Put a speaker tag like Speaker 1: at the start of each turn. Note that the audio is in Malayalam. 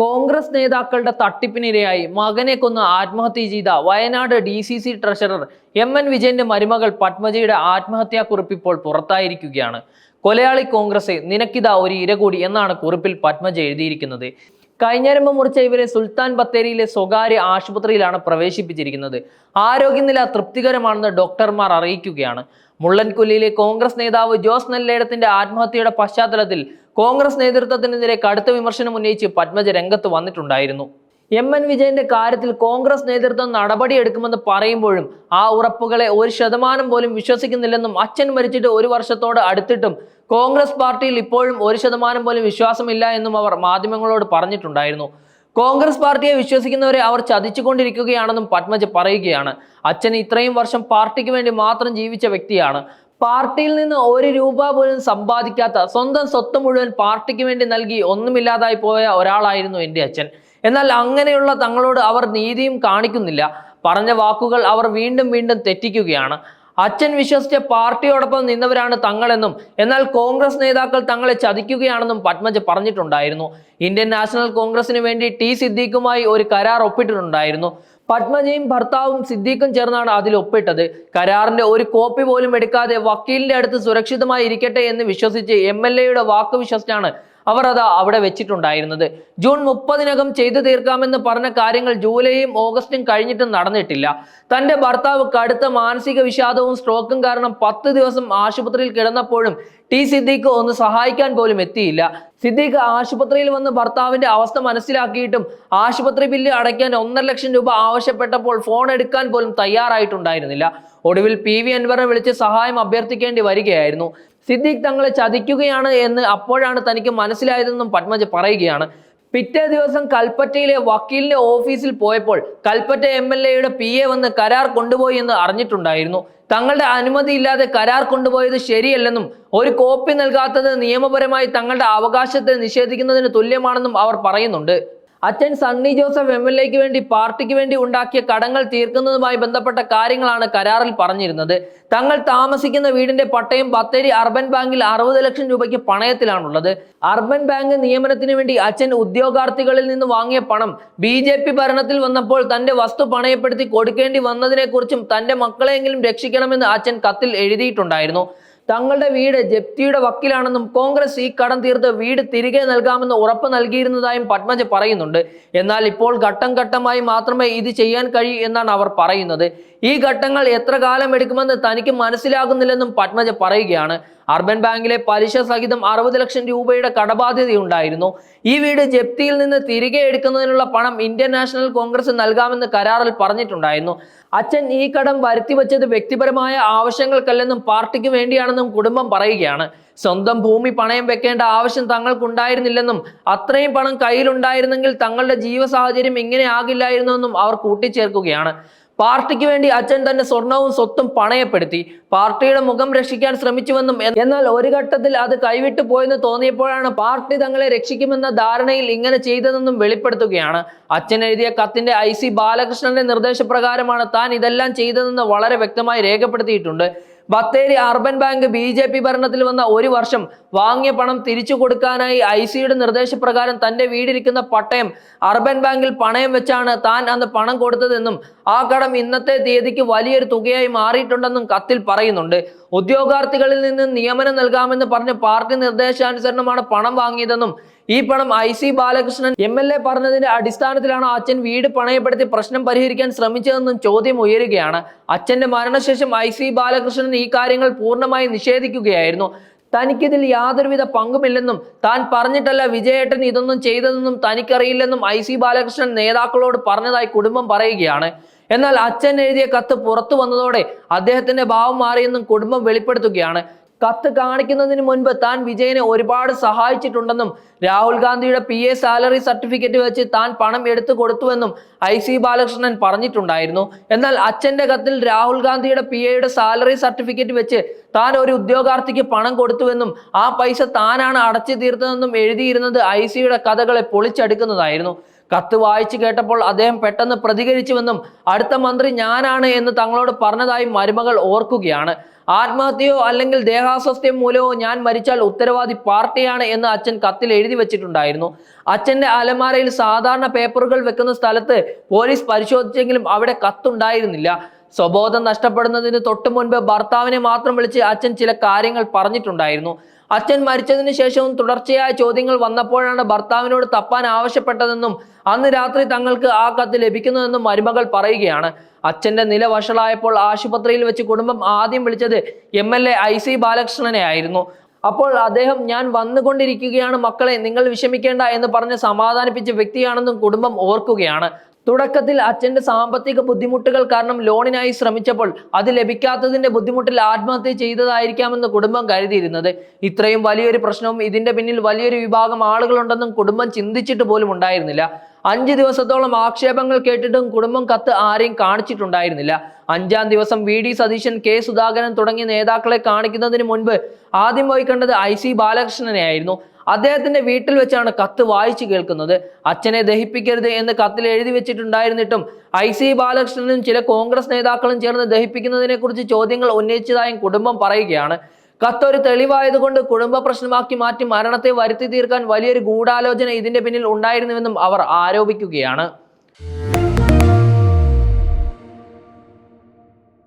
Speaker 1: കോൺഗ്രസ് നേതാക്കളുടെ തട്ടിപ്പിനിരയായി. മകനെ കൊന്ന് ആത്മഹത്യ ചെയ്ത Wayanad D C C treasurer M N വിജയന്റെ മരുമകൾ പത്മജയുടെ ആത്മഹത്യാ കുറിപ്പ് ഇപ്പോൾ പുറത്തായിരിക്കുകയാണ്. കൊലയാളി കോൺഗ്രസ് നിനക്കിതാ ഒരു ഇരകൂടി എന്നാണ് കുറിപ്പിൽ പത്മജ എഴുതിയിരിക്കുന്നത്. കൈഞ്ഞരമ്പ് മുറിച്ച ഇവരെ സുൽത്താൻ ബത്തേരിയിലെ സ്വകാര്യ ആശുപത്രിയിലാണ് പ്രവേശിപ്പിച്ചിരിക്കുന്നത്. ആരോഗ്യനില തൃപ്തികരമാണെന്ന് ഡോക്ടർമാർ അറിയിക്കുകയാണ്. മുള്ളൻകൊല്ലിയിലെ കോൺഗ്രസ് നേതാവ് ജോസ് നെല്ലേടത്തിന്റെ ആത്മഹത്യയുടെ പശ്ചാത്തലത്തിൽ കോൺഗ്രസ് നേതൃത്വത്തിനെതിരെ കടുത്ത വിമർശനം ഉന്നയിച്ച് പത്മജ രംഗത്ത് വന്നിട്ടുണ്ടായിരുന്നു. എം എൻ വിജയന്റെ കാര്യത്തിൽ കോൺഗ്രസ് നേതൃത്വം നടപടി എടുക്കുമെന്ന് പറയുമ്പോഴും ആ ഉറപ്പുകളെ ഒരു ശതമാനം പോലും വിശ്വസിക്കുന്നില്ലെന്നും അച്ഛൻ മരിച്ചിട്ട് ഒരു വർഷത്തോട് അടുത്തിട്ടും കോൺഗ്രസ് പാർട്ടിയിൽ ഇപ്പോഴും ഒരു ശതമാനം പോലും വിശ്വാസമില്ല എന്നും അവർ മാധ്യമങ്ങളോട് പറഞ്ഞിട്ടുണ്ടായിരുന്നു. കോൺഗ്രസ് പാർട്ടിയെ വിശ്വസിക്കുന്നവരെ അവർ ചതിച്ചുകൊണ്ടിരിക്കുകയാണെന്നും പത്മജ് പറയുകയാണ്. അച്ഛൻ ഇത്രയും വർഷം പാർട്ടിക്ക് വേണ്ടി മാത്രം ജീവിച്ച വ്യക്തിയാണ്. പാർട്ടിയിൽ നിന്ന് ഒരു രൂപ പോലും സമ്പാദിക്കാത്ത സ്വന്തം സ്വത്ത് മുഴുവൻ പാർട്ടിക്ക് വേണ്ടി നൽകി ഒന്നുമില്ലാതായി പോയ ഒരാളായിരുന്നു എന്റെ അച്ഛൻ. എന്നാൽ അങ്ങനെയുള്ള തങ്ങളോട് അവർ നീതിയും കാണിക്കുന്നില്ല. പറഞ്ഞ വാക്കുകൾ അവർ വീണ്ടും വീണ്ടും തെറ്റിക്കുകയാണ്. അച്ഛൻ വിശ്വസിച്ച പാർട്ടിയോടൊപ്പം നിന്നവരാണ് തങ്ങളെന്നും എന്നാൽ കോൺഗ്രസ് നേതാക്കൾ തങ്ങളെ ചതിക്കുകയാണെന്നും പത്മജ പറഞ്ഞിട്ടുണ്ടായിരുന്നു. ഇന്ത്യൻ നാഷണൽ കോൺഗ്രസിന് വേണ്ടി ടി സിദ്ദീഖുമായി ഒരു കരാർ ഒപ്പിട്ടിട്ടുണ്ടായിരുന്നു. പത്മജയും ഭർത്താവും സിദ്ദീഖും ചേർന്നാണ് അതിൽ ഒപ്പിട്ടത്. കരാറിന്റെ ഒരു കോപ്പി പോലും എടുക്കാതെ വക്കീലിന്റെ അടുത്ത് സുരക്ഷിതമായി ഇരിക്കട്ടെ എന്ന് വിശ്വസിച്ച് എം എൽ എയുടെ വാക്ക് വിശ്വസിച്ചാണ് അവർ അത് അവിടെ വെച്ചിട്ടുണ്ടായിരുന്നത്. ജൂൺ മുപ്പതിനകം ചെയ്തു തീർക്കാമെന്ന് പറഞ്ഞ കാര്യങ്ങൾ ജൂലൈയും ഓഗസ്റ്റും കഴിഞ്ഞിട്ടും നടന്നിട്ടില്ല. തന്റെ ഭർത്താവ് കടുത്ത മാനസിക വിഷാദവും സ്ട്രോക്കും കാരണം പത്ത് ദിവസം ആശുപത്രിയിൽ കിടന്നപ്പോഴും ടി സിദ്ദീഖ് ഒന്ന് സഹായിക്കാൻ പോലും എത്തിയില്ല. സിദ്ദീഖ് ആശുപത്രിയിൽ വന്ന് ഭർത്താവിന്റെ അവസ്ഥ മനസ്സിലാക്കിയിട്ടും ആശുപത്രി ബില്ല് അടയ്ക്കാൻ ഒന്നര ലക്ഷം രൂപ ആവശ്യപ്പെട്ടപ്പോൾ ഫോൺ എടുക്കാൻ പോലും തയ്യാറായിട്ടുണ്ടായിരുന്നില്ല. ഒടുവിൽ പി വി അൻവറിനെ വിളിച്ച് സഹായം അഭ്യർത്ഥിക്കേണ്ടി വരികയായിരുന്നു. സിദ്ദീഖ് തങ്ങളെ ചതിക്കുകയാണ് എന്ന് അപ്പോഴാണ് തനിക്ക് മനസ്സിലായതെന്നും പത്മജ പറയുകയാണ്. പിറ്റേ ദിവസം കൽപ്പറ്റയിലെ വക്കീലിന്റെ ഓഫീസിൽ പോയപ്പോൾ കൽപ്പറ്റ എം എൽ എയുടെ പി എ വന്ന് കരാർ കൊണ്ടുപോയി എന്ന് അറിഞ്ഞിട്ടുണ്ടായിരുന്നു. തങ്ങളുടെ അനുമതി ഇല്ലാതെ കരാർ കൊണ്ടുപോയത് ശരിയല്ലെന്നും ഒരു കോപ്പി നൽകാത്തത് നിയമപരമായി തങ്ങളുടെ അവകാശത്തെ നിഷേധിക്കുന്നതിന് തുല്യമാണെന്നും അവർ പറയുന്നുണ്ട്. അച്ഛൻ സണ്ണി ജോസഫ് എം എൽ എക്ക് വേണ്ടി പാർട്ടിക്ക് വേണ്ടി ഉണ്ടാക്കിയ കടങ്ങൾ തീർക്കുന്നതുമായി ബന്ധപ്പെട്ട കാര്യങ്ങളാണ് കരാറിൽ പറഞ്ഞിരുന്നത്. തങ്ങൾ താമസിക്കുന്ന വീടിന്റെ പട്ടയം ബത്തേരി അർബൻ ബാങ്കിൽ അറുപത് ലക്ഷം രൂപയ്ക്ക് പണയത്തിലാണുള്ളത്. അർബൻ ബാങ്ക് നിയമനത്തിന് വേണ്ടി അച്ഛൻ ഉദ്യോഗാർത്ഥികളിൽ നിന്ന് വാങ്ങിയ പണം ബി ഭരണത്തിൽ വന്നപ്പോൾ തന്റെ വസ്തു പണയപ്പെടുത്തി കൊടുക്കേണ്ടി വന്നതിനെക്കുറിച്ചും തന്റെ മക്കളെയെങ്കിലും രക്ഷിക്കണമെന്ന് അച്ഛൻ കത്തിൽ എഴുതിയിട്ടുണ്ടായിരുന്നു. തങ്ങളുടെ വീട് ജപ്തിയുടെ വക്കിലാണെന്നും കോൺഗ്രസ് ഈ കടം തീർത്ത് വീട് തിരികെ നൽകാമെന്ന് ഉറപ്പ് നൽകിയിരുന്നതായും പത്മജ പറയുന്നുണ്ട്. എന്നാൽ ഇപ്പോൾ ഘട്ടം ഘട്ടമായി മാത്രമേ ഇത് ചെയ്യാൻ കഴിയൂ എന്നാണ് അവർ പറയുന്നത്. ഈ ഘട്ടങ്ങൾ എത്ര കാലം എടുക്കുമെന്ന് തനിക്ക് മനസ്സിലാകുന്നില്ലെന്നും പത്മജ പറയുകയാണ്. അർബൻ ബാങ്കിലെ പലിശ സഹിതം അറുപത് ലക്ഷം രൂപയുടെ കടബാധ്യതയുണ്ടായിരുന്നു. ഈ വീട് ജപ്തിയിൽ നിന്ന് തിരികെ എടുക്കുന്നതിനുള്ള പണം ഇന്ത്യൻ നാഷണൽ കോൺഗ്രസ് നൽകാമെന്ന് കരാറിൽ പറഞ്ഞിട്ടുണ്ടായിരുന്നു. അച്ഛൻ ഈ കടം വരുത്തിവെച്ചത് വ്യക്തിപരമായ ആവശ്യങ്ങൾക്കല്ലെന്നും പാർട്ടിക്ക് വേണ്ടിയാണെന്നും കുടുംബം പറയുകയാണ്. സ്വന്തം ഭൂമി പണയം വെക്കേണ്ട ആവശ്യം തങ്ങൾക്കുണ്ടായിരുന്നില്ലെന്നും അത്രയും പണം കയ്യിലുണ്ടായിരുന്നെങ്കിൽ തങ്ങളുടെ ജീവസാഹചര്യം ഇങ്ങനെ ആകില്ലായിരുന്നെന്നും അവർ കൂട്ടിച്ചേർക്കുകയാണ്. പാർട്ടിക്ക് വേണ്ടി അച്ഛൻ തന്നെ സ്വർണവും സ്വത്തും പണയപ്പെടുത്തി. പാർട്ടിയുടെ മുഖം രക്ഷിക്കാൻ ശ്രമിച്ചുവെന്നും എന്നാൽ ഒരു ഘട്ടത്തിൽ അത് കൈവിട്ടു പോയെന്ന് തോന്നിയപ്പോഴാണ് പാർട്ടി തങ്ങളെ രക്ഷിക്കുമെന്ന ധാരണയിൽ ഇങ്ങനെ ചെയ്തതെന്നും വെളിപ്പെടുത്തുകയാണ്. അച്ഛൻ എഴുതിയ കത്തിന്റെ ഐ സി ബാലകൃഷ്ണന്റെ നിർദ്ദേശപ്രകാരമാണ് താൻ ഇതെല്ലാം ചെയ്തതെന്ന് വളരെ വ്യക്തമായി രേഖപ്പെടുത്തിയിട്ടുണ്ട്. Bathery urban bank B J P ഭരണത്തിൽ വന്ന ഒരു വർഷം വാങ്ങിയ പണം തിരിച്ചു കൊടുക്കാനായി ഐ സിയുടെ നിർദ്ദേശപ്രകാരം തന്റെ വീടിരിക്കുന്ന പട്ടയം അർബൻ ബാങ്കിൽ പണയം വെച്ചാണ് താൻ അന്ന് പണം കൊടുത്തതെന്നും ആ കടം ഇന്നത്തെ തീയതിക്ക് വലിയൊരു തുകയായി മാറിയിട്ടുണ്ടെന്നും കത്തിൽ പറയുന്നുണ്ട്. ഉദ്യോഗാർത്ഥികളിൽ നിന്ന് നിയമനം നൽകാമെന്ന് പറഞ്ഞ് പാർട്ടി നിർദ്ദേശാനുസരണമാണ് പണം വാങ്ങിയതെന്നും ഈ പണം I C Balakrishnan M L A പറഞ്ഞതിന്റെ അടിസ്ഥാനത്തിലാണ് അച്ഛൻ വീട് പണയപ്പെടുത്തി പ്രശ്നം പരിഹരിക്കാൻ ശ്രമിച്ചതെന്നും ചോദ്യം ഉയരുകയാണ്. അച്ഛന്റെ മരണശേഷം ഐ സി ബാലകൃഷ്ണൻ ഈ കാര്യങ്ങൾ പൂർണമായി നിഷേധിക്കുകയായിരുന്നു. തനിക്കിതിൽ യാതൊരുവിധ പങ്കുമില്ലെന്നും താൻ പറഞ്ഞിട്ടല്ല വിജയേട്ടൻ ഇതൊന്നും ചെയ്തതെന്നും തനിക്കറിയില്ലെന്നും ഐ സി ബാലകൃഷ്ണൻ നേതാക്കളോട് പറഞ്ഞതായി കുടുംബം പറയുകയാണ്. എന്നാൽ അച്ഛൻ എഴുതിയ കത്ത് പുറത്തു വന്നതോടെ അദ്ദേഹത്തിന്റെ ഭാവം മാറിയെന്നും കുടുംബം വെളിപ്പെടുത്തുകയാണ്. കത്ത് കാണിക്കുന്നതിന് മുൻപ് താൻ വിജയനെ ഒരുപാട് സഹായിച്ചിട്ടുണ്ടെന്നും രാഹുൽ ഗാന്ധിയുടെ പി എ സാലറി സർട്ടിഫിക്കറ്റ് വെച്ച് താൻ പണം എടുത്തു കൊടുത്തുവെന്നും ഐ സി ബാലകൃഷ്ണൻ പറഞ്ഞിട്ടുണ്ടായിരുന്നു. എന്നാൽ അച്ഛന്റെ കത്തിൽ രാഹുൽ ഗാന്ധിയുടെ പി എയുടെ സാലറി സർട്ടിഫിക്കറ്റ് വെച്ച് താൻ ഒരു ഉദ്യോഗാർത്ഥിക്ക് പണം കൊടുത്തുവെന്നും ആ പൈസ താനാണ് അടച്ചു തീർത്തതെന്നും എഴുതിയിരുന്നത് ഐ സിയുടെ കഥകളെ പൊളിച്ചടുക്കുന്നതായിരുന്നു. കത്ത് വായിച്ചു കേട്ടപ്പോൾ അദ്ദേഹം പെട്ടെന്ന് പ്രതികരിച്ചുവെന്നും അടുത്ത മന്ത്രി ഞാനാണ് എന്ന് തങ്ങളോട് പറഞ്ഞതായി മരുമകൾ ഓർക്കുകയാണ്. ആത്മഹത്യയോ അല്ലെങ്കിൽ ദേഹാസ്വസ്ഥ്യം മൂലമോ ഞാൻ മരിച്ചാൽ ഉത്തരവാദി പാർട്ടിയാണ് എന്ന് അച്ഛൻ കത്തിൽ എഴുതി വെച്ചിട്ടുണ്ടായിരുന്നു. അച്ഛന്റെ അലമാരയിൽ സാധാരണ പേപ്പറുകൾ വെക്കുന്ന സ്ഥലത്ത് പോലീസ് പരിശോധിച്ചെങ്കിലും അവിടെ കത്തുണ്ടായിരുന്നില്ല. സ്വബോധം നഷ്ടപ്പെടുന്നതിന് തൊട്ടു മുൻപ് ഭർത്താവിനെ മാത്രം വിളിച്ച് അച്ഛൻ ചില കാര്യങ്ങൾ പറഞ്ഞിട്ടുണ്ടായിരുന്നു. അച്ഛൻ മരിച്ചതിന് ശേഷവും തുടർച്ചയായ ചോദ്യങ്ങൾ വന്നപ്പോഴാണ് ഭർത്താവിനോട് തപ്പാൻ ആവശ്യപ്പെട്ടതെന്നും അന്ന് രാത്രി തങ്ങൾക്ക് ആ കത്ത് ലഭിക്കുന്നതെന്നും മരുമകൾ പറയുകയാണ്. അച്ഛന്റെ നില വഷളായപ്പോൾ ആശുപത്രിയിൽ വെച്ച് കുടുംബം ആദ്യം വിളിച്ചത് M L A I C ബാലകൃഷ്ണനെ ആയിരുന്നു. അപ്പോൾ അദ്ദേഹം ഞാൻ വന്നുകൊണ്ടിരിക്കുകയാണ് മക്കളെ നിങ്ങൾ വിഷമിക്കേണ്ട എന്ന് പറഞ്ഞ് സമാധാനിപ്പിച്ച വ്യക്തിയാണെന്നും കുടുംബം ഓർക്കുകയാണ്. തുടക്കത്തിൽ അച്ഛന്റെ സാമ്പത്തിക ബുദ്ധിമുട്ടുകൾ കാരണം ലോണിനായി ശ്രമിച്ചപ്പോൾ അത് ലഭിക്കാത്തതിന്റെ ബുദ്ധിമുട്ടിൽ ആത്മഹത്യ ചെയ്തതായിരിക്കാമെന്ന് കുടുംബം കരുതിയിരുന്നത്. ഇത്രയും വലിയൊരു പ്രശ്നവും ഇതിന്റെ പിന്നിൽ വലിയൊരു വിഭാഗം ആളുകളുണ്ടെന്നും കുടുംബം ചിന്തിച്ചിട്ട് പോലും ഉണ്ടായിരുന്നില്ല. അഞ്ച് ദിവസത്തോളം ആക്ഷേപങ്ങൾ കേട്ടിട്ടും കുടുംബം കത്ത് ആരെയും കാണിച്ചിട്ടുണ്ടായിരുന്നില്ല. അഞ്ചാം ദിവസം V D Satheesan K Sudhakaran തുടങ്ങിയ നേതാക്കളെ കാണിക്കുന്നതിന് മുൻപ് ആദ്യം പോയി കണ്ടത് ഐ സി ബാലകൃഷ്ണനെ ആയിരുന്നു അദ്ദേഹത്തിന്റെ വീട്ടിൽ വെച്ചാണ് കത്ത് വായിച്ചു കേൾക്കുന്നത്. അച്ഛനെ ദഹിപ്പിക്കരുത് എന്ന് കത്തിൽ എഴുതി വെച്ചിട്ടുണ്ടായിരുന്നിട്ടും ഐ സി ബാലകൃഷ്ണനും ചില കോൺഗ്രസ് നേതാക്കളും ചേർന്ന് ദഹിപ്പിക്കുന്നതിനെക്കുറിച്ച് ചോദ്യങ്ങൾ ഉന്നയിച്ചതായും കുടുംബം പറയുകയാണ്. കത്തൊരു തെളിവായതുകൊണ്ട് കുടുംബ പ്രശ്നമാക്കി മാറ്റി മരണത്തെ വരുത്തി തീർക്കാൻ വലിയൊരു ഗൂഢാലോചന ഇതിന്റെ പിന്നിൽ ഉണ്ടായിരുന്നുവെന്നും അവർ ആരോപിക്കുകയാണ്.